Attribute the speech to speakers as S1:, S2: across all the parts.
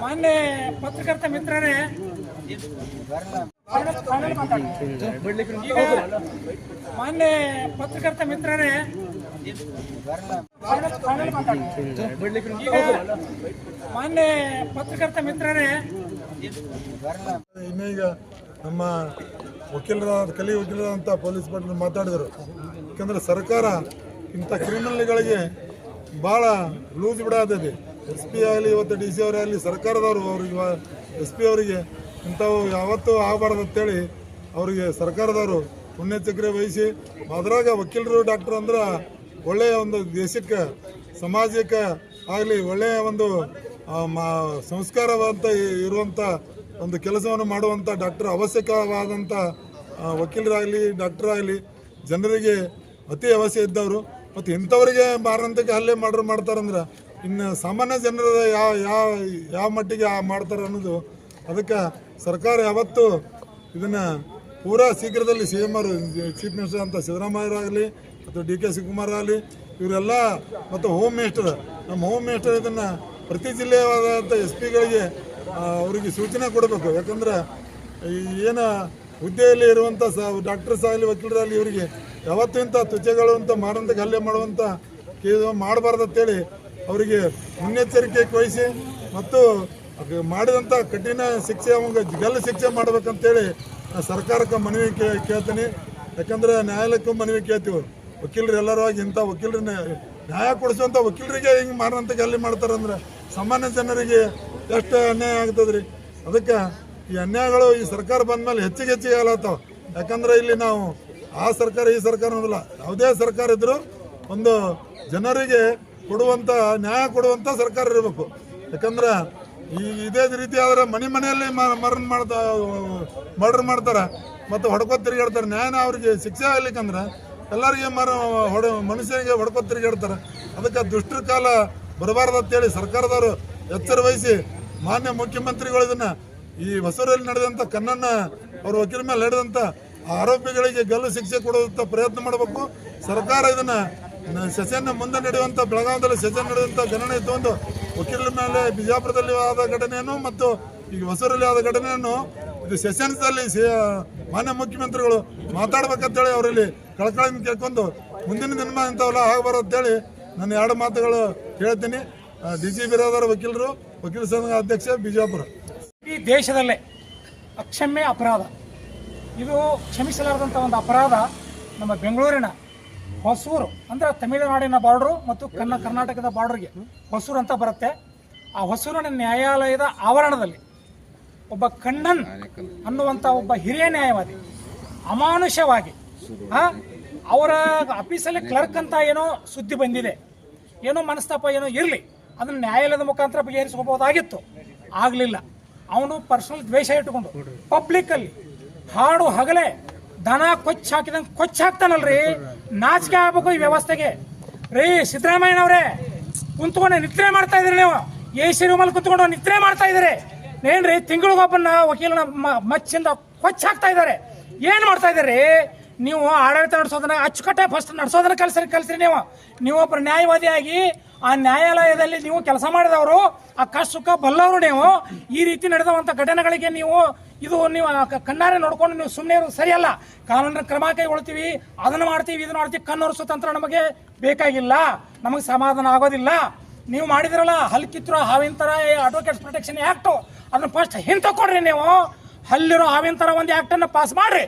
S1: ಮಾನ್ಯ ಪತ್ರಕರ್ತ ಮಿತ್ರರೇ ಮಾನ್ಯ ಪತ್ರಕರ್ತ ಮಿತ್ರರೇ ಮಾನ್ಯ ಪತ್ರಕರ್ತ ಮಿತ್ರರೇ,
S2: ಇನ್ನೀಗ ನಮ್ಮ ವಕೀಲರ ಕಲಿ ವಕೀಲರಂತ ಪೊಲೀಸ್ ಪಾಟೀಲ್ ಮಾತಾಡಿದರು. ಯಾಕಂದ್ರೆ ಸರ್ಕಾರ ಇಂಥ ಕ್ರಿಮಿನಲ್ಗಳಿಗೆ ಭಾಳ ಲೂಸ್ ಬಿಡಾತೈತಿ. ಎಸ್ ಪಿ ಆಗಲಿ, ಇವತ್ತು ಡಿ ಸಿ ಅವರೇ ಆಗಲಿ, ಸರ್ಕಾರದವರು ಅವ್ರಿಗೆ ಎಸ್ ಪಿ ಅವರಿಗೆ ಇಂಥವು ಯಾವತ್ತೂ ಆಗಬಾರ್ದು ಅಂತೇಳಿ ಅವರಿಗೆ ಸರ್ಕಾರದವರು ಪುಣ್ಯಚಕ್ರೆ ವಹಿಸಿ, ಅದರಾಗ ವಕೀಲರು ಡಾಕ್ಟರ್ ಅಂದ್ರೆ ಒಳ್ಳೆಯ ಒಂದು ದೇಶಕ್ಕೆ, ಸಮಾಜಕ್ಕೆ ಆಗಲಿ ಒಳ್ಳೆಯ ಒಂದು ಸಂಸ್ಕಾರವಂತ ಇರುವಂಥ ಒಂದು ಕೆಲಸವನ್ನು ಮಾಡುವಂಥ ಡಾಕ್ಟರ್ ಅವಶ್ಯಕವಾದಂಥ ವಕೀಲರಾಗಲಿ ಡಾಕ್ಟರ್ ಆಗಲಿ, ಜನರಿಗೆ ಅತಿ ಅವಶ್ಯ ಇದ್ದವರು. ಮತ್ತು ಇಂಥವರಿಗೆ ಮಾರಣಂತಕ್ಕೆ ಹಲ್ಲೆ ಮಾಡ್ರು ಮಾಡ್ತಾರಂದ್ರೆ ಇನ್ನು ಸಾಮಾನ್ಯ ಜನರ ಯಾವ ಯಾವ ಯಾವ ಮಟ್ಟಿಗೆ ಮಾಡ್ತಾರೆ ಅನ್ನೋದು ಅದಕ್ಕೆ ಸರ್ಕಾರ ಯಾವತ್ತು ಇದನ್ನು ಪೂರಾ ಶೀಘ್ರದಲ್ಲಿ C M R chief minister ಅಂತ ಸಿದ್ದರಾಮಯ್ಯರಾಗಲಿ ಮತ್ತು ಡಿ ಕೆ ಶಿವಕುಮಾರ್ ಆಗಲಿ, ಇವರೆಲ್ಲ ಮತ್ತು ಹೋಮ್ ಮಿನಿಸ್ಟರ್, ನಮ್ಮ ಹೋಮ್ ಮಿನಿಸ್ಟರ್ ಇದನ್ನು ಪ್ರತಿ ಜಿಲ್ಲೆಯಾದಂಥ ಎಸ್ ಪಿಗಳಿಗೆ ಅವರಿಗೆ ಸೂಚನೆ ಕೊಡಬೇಕು. ಯಾಕಂದ್ರೆ ಏನು ಹುದ್ದೆಯಲ್ಲಿ ಇರುವಂಥ ಸ, ಡಾಕ್ಟರ್ಸ್ ಆಗಲಿ, ವಕೀಲರಾಗಲಿ, ಇವರಿಗೆ ಯಾವತ್ತೂ ಇಂಥ ತುಚ್ಚೆಗಳು ಅಂತ ಮಾರಂತಕ್ಕೆ ಗಲ್ಲೆ ಮಾಡುವಂಥ ಮಾಡಬಾರ್ದು ಅಂತೇಳಿ ಅವರಿಗೆ ಮುನ್ನೆಚ್ಚರಿಕೆ ವಹಿಸಿ ಮತ್ತು ಮಾಡಿದಂಥ ಕಠಿಣ ಶಿಕ್ಷೆ, ಅವಂಗೆ ಗಲ್ಲು ಶಿಕ್ಷೆ ಮಾಡ್ಬೇಕಂತೇಳಿ ಸರ್ಕಾರಕ್ಕೆ ಮನವಿ ಕೇಳ್ತೀನಿ. ಯಾಕಂದ್ರೆ ನ್ಯಾಯಾಲಯಕ್ಕೂ ಮನವಿ ಕೇಳ್ತೀವಿ. ವಕೀಲರು ಎಲ್ಲರೂ ಆಗಿ ಇಂಥ ವಕೀಲರನ್ನ ನ್ಯಾಯ ಕೊಡಿಸುವಂಥ ವಕೀಲರಿಗೆ ಹಿಂಗೆ ಮಾರಂತ ಗಲ್ಲಿ ಮಾಡ್ತಾರಂದ್ರೆ ಸಾಮಾನ್ಯ ಜನರಿಗೆ ಎಷ್ಟು ಅನ್ಯಾಯ ಆಗ್ತದ್ರಿ? ಅದಕ್ಕೆ ಈ ಅನ್ಯಾಯಗಳು ಈ ಸರ್ಕಾರ ಬಂದ ಮೇಲೆ ಹೆಚ್ಚಿಗೆ ಹೆಚ್ಚಿಗೆ ಆಗಲತ್ತಾವ ಯಾಕಂದ್ರೆ ಇಲ್ಲಿ ನಾವು ಆ ಸರ್ಕಾರ, ಈ ಸರ್ಕಾರ ಅನ್ನೋದಿಲ್ಲ ಯಾವುದೇ ಸರ್ಕಾರ ಇದ್ರು ಒಂದು ಜನರಿಗೆ ಕೊಡುವಂಥ ನ್ಯಾಯ ಕೊಡುವಂಥ ಸರ್ಕಾರ ಇರಬೇಕು. ಯಾಕಂದ್ರೆ ಈ ಇದೇ ರೀತಿ ಆದ್ರೆ ಮನೆ ಮನೆಯಲ್ಲಿ ಮರಣ ಮಾಡ್ತಾ, ಮರ್ಡರ್ ಮಾಡ್ತಾರೆ. ಮತ್ತು ಹೊಡ್ಕೋ ತಿರುಗಾಡ್ತಾರೆ. ನ್ಯಾಯನ ಅವ್ರಿಗೆ ಶಿಕ್ಷೆ ಆಗ್ಲಿಕ್ಕಂದ್ರೆ ಎಲ್ಲರಿಗೆ ಮರ, ಹೊಡ, ಮನುಷ್ಯನಿಗೆ ಹೊಡ್ಕೋ ತಿರುಗಾಡ್ತಾರೆ. ಅದಕ್ಕೆ ದುಷ್ಟರ ಕಾಲ ಬರಬಾರ್ದು ಅಂತೇಳಿ ಸರ್ಕಾರದವರು ಎಚ್ಚರ ವಹಿಸಿ ಮಾನ್ಯ ಮುಖ್ಯಮಂತ್ರಿಗಳು ಇದನ್ನ ಈ ಹೊಸೂರಲ್ಲಿ ನಡೆದಂಥ ಕನ್ನಣ್ಣ ಅವ್ರ ವಕೀಲ ಮೇಲೆ ನಡೆದಂಥ ಆರೋಪಿಗಳಿಗೆ ಗಲ್ಲು ಶಿಕ್ಷೆ ಕೊಡುವಂಥ ಪ್ರಯತ್ನ ಮಾಡಬೇಕು. ಸರ್ಕಾರ ಇದನ್ನ ಸೆಷನ್ ಮುಂದೆ ನಡೆಯುವಂಥ ಬೆಳಗಾವಿದಲ್ಲಿ ಸೆಷನ್ ನಡೆಯುವಂಥ ಗಣನೆ ಇತ್ತು ವಕೀಲರ ಮೇಲೆ ಬಿಜಾಪುರದಲ್ಲಿ ಆದ ಘಟನೆಯನ್ನು ಮತ್ತು ಈಗ ಹೊಸೂರಲ್ಲಿ ಆದ ಘಟನೆಯನ್ನು ಇದು ಸೆಷನ್ಸ್ದಲ್ಲಿ ಮಾನ್ಯ ಮುಖ್ಯಮಂತ್ರಿಗಳು ಮಾತಾಡ್ಬೇಕಂತೇಳಿ ಅವರಲ್ಲಿ ಕಳ್ಕಳಿಂದ ಕೇಳ್ಕೊಂಡು ಮುಂದಿನ ದಿನ ಇಂಥವೆಲ್ಲ ಆಗಬಾರ್ದು ಅಂತೇಳಿ ನನ್ನ ಎರಡು ಮಾತುಗಳು ಹೇಳ್ತೀನಿ ಡಿ ಜಿ ಬಿರಾದರ ವಕೀಲರು, ವಕೀಲ ಸಂಘ ಅಧ್ಯಕ್ಷ ಬಿಜಾಪುರ.
S1: ಈ ದೇಶದಲ್ಲೇ ಅಕ್ಷಮ್ಯ ಅಪರಾಧ. ಇದು ಕ್ಷಮಿಸಲಾರದಂಥ ಒಂದು ಅಪರಾಧ ನಮ್ಮ ಬೆಂಗಳೂರಿನ ಹೊಸೂರು, ಅಂದ್ರೆ ತಮಿಳುನಾಡಿನ ಬಾರ್ಡ್ರು ಮತ್ತು ಕನ್ನ ಕರ್ನಾಟಕದ ಬಾರ್ಡರ್ಗೆ ಹೊಸೂರು ಅಂತ ಬರುತ್ತೆ. ಆ ಹೊಸೂರಿನ ನ್ಯಾಯಾಲಯದ ಆವರಣದಲ್ಲಿ ಒಬ್ಬ ಕಣ್ಣನ್ ಅನ್ನುವಂಥ ಒಬ್ಬ ಹಿರಿಯ ನ್ಯಾಯವಾದಿ ಅಮಾನುಷವಾಗಿ ಅವರ ಆಫೀಸಲ್ಲಿ ಕ್ಲರ್ಕ್ ಅಂತ ಏನೋ ಸುದ್ದಿ ಬಂದಿದೆ, ಏನೋ ಮನಸ್ತಾಪ ಏನೋ ಇರಲಿ, ಅದನ್ನು ನ್ಯಾಯಾಲಯದ ಮುಖಾಂತರ ಬಗೆಹರಿಸ್ಕೋಬಹುದಾಗಿತ್ತು. ಆಗಲಿಲ್ಲ. ಅವನು ಪರ್ಸನಲ್ ದ್ವೇಷ ಇಟ್ಟುಕೊಂಡು ಪಬ್ಲಿಕ್ಕಲ್ಲಿ ಹಾಡು ಹಗಲೇ, ದನ ಕೊಚ್ಚ ಹಾಕಿದಂಗೆ ಕೊಚ್ಚ ಹಾಕ್ತಾನಲ್ರಿ. ನಾಚಿಕೆ ಆಗ್ಬೇಕು ಈ ವ್ಯವಸ್ಥೆಗೆ. ರೀ ಸಿದ್ದರಾಮಯ್ಯನವ್ರೆ, ಕುಂತ್ಕೊಂಡು ನಿದ್ರೆ ಮಾಡ್ತಾ ಇದ್ರಿ ನೀವು. ಎ ಸಿ ರೂಮಲ್ಲಿ ಕುತ್ಕೊಂಡು ನಿದ್ರೆ ಮಾಡ್ತಾ ಇದ್ದೀರಿ. ಏನ್ರಿ ತಿಂಗಳಿಗೊಬ್ಬನ ವಕೀಲನ ಮಚ್ಚಿಂದ ಕೊಚ್ಚ ಹಾಕ್ತಾ ಇದ್ದಾರೆ. ಏನು ಮಾಡ್ತಾ ಇದ್ದೀರಿ? ನೀವು ಆಡಳಿತ ನಡೆಸೋದನ್ನ ಅಚ್ಚುಕಟ್ಟೆ ಫಸ್ಟ್ ನಡೆಸೋದನ್ನ ಕಲ್ಸ್ರಿ ಕಲ್ಸ್ರಿ ನೀವು. ನೀವು ಒಬ್ಬರು ನ್ಯಾಯವಾದಿಯಾಗಿ ಆ ನ್ಯಾಯಾಲಯದಲ್ಲಿ ನೀವು ಕೆಲಸ ಮಾಡಿದವರು, ಆ ಕಷ್ಟ ಸುಖ ಬಲ್ಲವರು ನೀವು. ಈ ರೀತಿ ನಡೆದಂಥ ಘಟನೆಗಳಿಗೆ ನೀವು ಇದು ನೀವು ಕಣ್ಣಾರೆ ನೋಡ್ಕೊಂಡು ನೀವು ಸುಮ್ಮನೆ ಇರೋದು ಸರಿಯಲ್ಲ. ಕಾನೂನಿನ ಕ್ರಮ ಕೈಗೊಳ್ತೀವಿ, ಅದನ್ನ ಮಾಡ್ತೀವಿ, ಇದನ್ನು ಮಾಡ್ತೀವಿ. ಕಣ್ಣೊರೆಸೋ ತಂತ್ರ ನಮಗೆ ಬೇಕಾಗಿಲ್ಲ, ನಮಗೆ ಸಮಾಧಾನ ಆಗೋದಿಲ್ಲ. ನೀವು ಮಾಡಿದಿರಲ್ಲ, ಹಲ್ಕಿತ್ರೋ ಹಾವಿನ ಥರ ಅಡ್ವೊಕೇಟ್ಸ್ ಪ್ರೊಟೆಕ್ಷನ್ ಆ್ಯಕ್ಟು ಅದನ್ನ ಫಸ್ಟ್ ಹಿಂತಕೊಡ್ರಿ ನೀವು. ಹಲ್ಲಿರೋ ಹಾವಿನ ಥರ ಒಂದು ಆ್ಯಕ್ಟನ್ನು ಪಾಸ್ ಮಾಡ್ರಿ.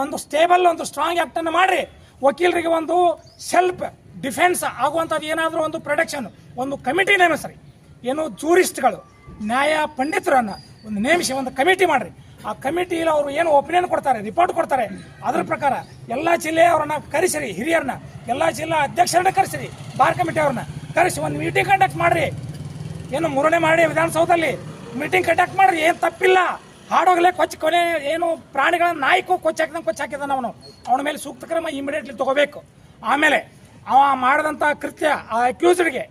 S1: ಒಂದು ಸ್ಟೇಬಲ್ ಒಂದು ಸ್ಟ್ರಾಂಗ್ ಆ್ಯಕ್ಟನ್ನು ಮಾಡ್ರಿ. ವಕೀಲರಿಗೆ ಒಂದು ಸೆಲ್ಫ್ ಡಿಫೆನ್ಸ್ ಆಗುವಂಥದ್ದು ಏನಾದರೂ ಒಂದು ಪ್ರೊಡಕ್ಷನ್ ಒಂದು ಕಮಿಟಿ ನೇಮಿಸ್ರಿ ಏನು ಜೂರಿಸ್ಟ್ಗಳು ನ್ಯಾಯ ಪಂಡಿತರನ್ನು ಒಂದು ನೇಮಿಸಿ ಒಂದು ಕಮಿಟಿ ಮಾಡ್ರಿ. ಆ ಕಮಿಟಿಯಲ್ಲಿ ಅವರು ಏನು ಒಪಿನಿಯನ್ ಕೊಡ್ತಾರೆ ರಿಪೋರ್ಟ್ ಕೊಡ್ತಾರೆ, ಅದ್ರ ಪ್ರಕಾರ ಎಲ್ಲ ಜಿಲ್ಲೆಯವರನ್ನ ಕರೆಸಿರಿ, ಹಿರಿಯರನ್ನ. ಎಲ್ಲ ಜಿಲ್ಲಾ ಅಧ್ಯಕ್ಷರನ್ನ ಕರೆಸಿರಿ, ಬಾರ್ ಕಮಿಟಿ ಅವ್ರನ್ನ. ಕರೆಸಿ ಒಂದು ಮೀಟಿಂಗ್ ಕಂಡಕ್ಟ್ ಮಾಡ್ರಿ. ಏನು ಮೂರನೇ ಮಾಡಿ ವಿಧಾನಸೌಧದಲ್ಲಿ ಮೀಟಿಂಗ್ ಕಂಡಕ್ಟ್ ಮಾಡ್ರಿ, ಏನು ತಪ್ಪಿಲ್ಲ. ಹಾಡೋಗ್ಲೇ ಕೊಚ್ಚ ಕೊನೆ ಏನು ಪ್ರಾಣಿಗಳ ನಾಯಿಕು ಕೊಚ್ಚ ಹಾಕಿದಂಗೆ ಕೊಚ್ಚ ಹಾಕಿದಾನ ಅವನು. ಅವನ ಮೇಲೆ ಸೂಕ್ತ ಕ್ರಮ ಇಮಿಡಿಯೇಟ್ಲಿ ತಗೋಬೇಕು. ಆಮೇಲೆ ಅವ ಮಾಡಿದಂಥ ಕೃತ್ಯ ಆ ಅಕ್ಯೂಸ್ಡ್ಗೆ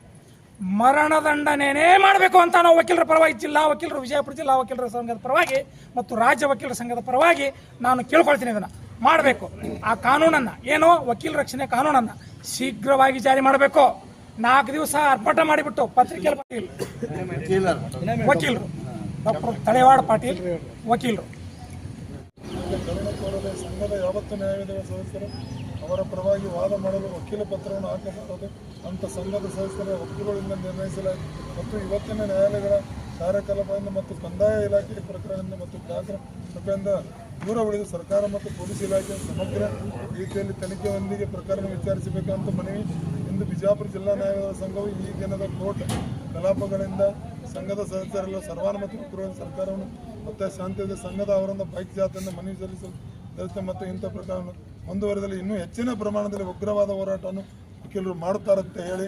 S1: ಮರಣದಂಡನೆನೇ ಮಾಡಬೇಕು ಅಂತ ನಾವು ವಕೀಲರ ಪರವಾಗಿ ಜಿಲ್ಲಾ ವಕೀಲರು ವಿಜಯಪುರ ಜಿಲ್ಲಾ ವಕೀಲರ ಸಂಘದ ಪರವಾಗಿ ಮತ್ತು ರಾಜ್ಯ ವಕೀಲರ ಸಂಘದ ಪರವಾಗಿ ನಾನು ಕೇಳ್ಕೊಳ್ತೀನಿ ಇದನ್ನು. ಮಾಡಬೇಕು. ಆ ಕಾನೂನನ್ನ ಏನು ವಕೀಲ ರಕ್ಷಣೆ ಕಾನೂನನ್ನ ಶೀಘ್ರವಾಗಿ ಜಾರಿ ಮಾಡಬೇಕು. ನಾಲ್ಕು ದಿವಸ ಅರ್ಪಟ ಮಾಡಿಬಿಟ್ಟು ಪತ್ರಿಕೆಯಲ್ಲಿ ವಕೀಲರು. ಡಾಕ್ಟರ್ ತಳೆವಾಡ ಪಾಟೀಲ್ ವಕೀಲರು
S2: ಸಂಘದ ಯಾವತ್ತು ನ್ಯಾಯಾಲಯದ ಸದಸ್ಯರು, ಅವರ ಪರವಾಗಿ ವಾದ ಮಾಡಲು ವಕೀಲ ಪತ್ರವನ್ನು ಹಾಕಬಾರದು ಅಂತ ಸಂಘದ ಸದಸ್ಯರ ವಕೀಲರಿಂದ ನಿರ್ಣಯಿಸಲಾಗಿದೆ. ಮತ್ತು ಇವತ್ತಿನ ನ್ಯಾಯಾಲಯಗಳ ಕಾರ್ಯಕಲಾಪದಿಂದ ಮತ್ತು ಕಂದಾಯ ಇಲಾಖೆ ಪ್ರಕರಣದಿಂದ ಮತ್ತು ಗ್ರಾಹಕರ ಸಭೆಯಿಂದ ದೂರ ಉಳಿದು ಸರ್ಕಾರ ಮತ್ತು ಪೊಲೀಸ್ ಇಲಾಖೆ ಸಮಗ್ರ ರೀತಿಯಲ್ಲಿ ತನಿಖೆಯೊಂದಿಗೆ ಪ್ರಕರಣ ವಿಚಾರಿಸಬೇಕಂತ ಮನವಿ ಇಂದು ಬಿಜಾಪುರ ಜಿಲ್ಲಾ ನ್ಯಾಯಾಲಯದ ಸಂಘವು ಈ ದಿನದ ಕೋರ್ಟ್ ಕಲಾಪಗಳಿಂದ ಸಂಘದ ಸದಸ್ಯರೆಲ್ಲ ಸರ್ವಾನುಮತ ಪೂರ್ವ ಸರ್ಕಾರವನ್ನು ಮತ್ತೆ ಶಾಂತಿಯುತ ಸಂಘದ ಅವರೊಂದು ಬೈಕ್ ಜಾಥೆಯಿಂದ ಮನವಿ ಸಲ್ಲಿಸಲು ವ್ಯವಸ್ಥೆ ಮತ್ತು ಇಂಥ ಪ್ರಕರಣ ಮುಂದುವರೆದಲ್ಲಿ ಇನ್ನೂ ಹೆಚ್ಚಿನ ಪ್ರಮಾಣದಲ್ಲಿ ಉಗ್ರವಾದ ಹೋರಾಟವನ್ನು ವಕೀಲರು ಅಂತ ಹೇಳಿ